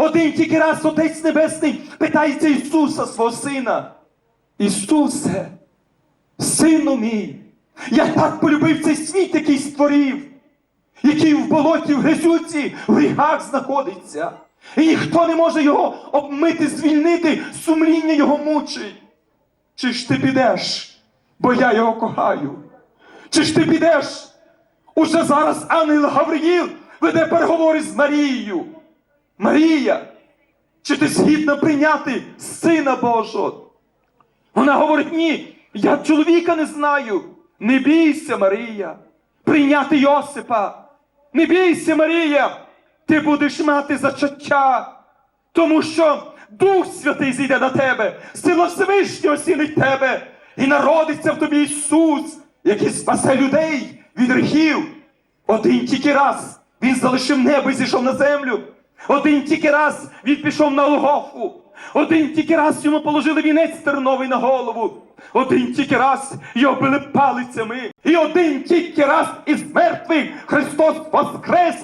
Один тільки раз Отець Небесний питається Ісуса, свого Сина. Ісусе, Сину мій, я так полюбив цей світ, який створив, який в болоті, в грязюці, в гріхах знаходиться. І ніхто не може його обмити, звільнити, сумління його мучить. Чи ж ти підеш, бо я його кохаю? Чи ж ти підеш? Уже зараз ангел Гавриїл веде переговори з Марією. Марія, чи ти згідна прийняти Сина Божого? Вона говорить: ні, я чоловіка не знаю. Не бійся, Марія, прийняти Йосипа. Не бійся, Марія, ти будеш мати зачаття, тому що Дух Святий зійде на тебе, сила Всевишнього осінить тебе, і народиться в тобі Ісус, який спасе людей від гріхів. Один тільки раз він залишив небо і зійшов на землю. Один тільки раз він пішов на Логофу. Один тільки раз йому положили вінець терновий на голову. Один тільки раз його били палицями. І один тільки раз із мертвих Христос воскрес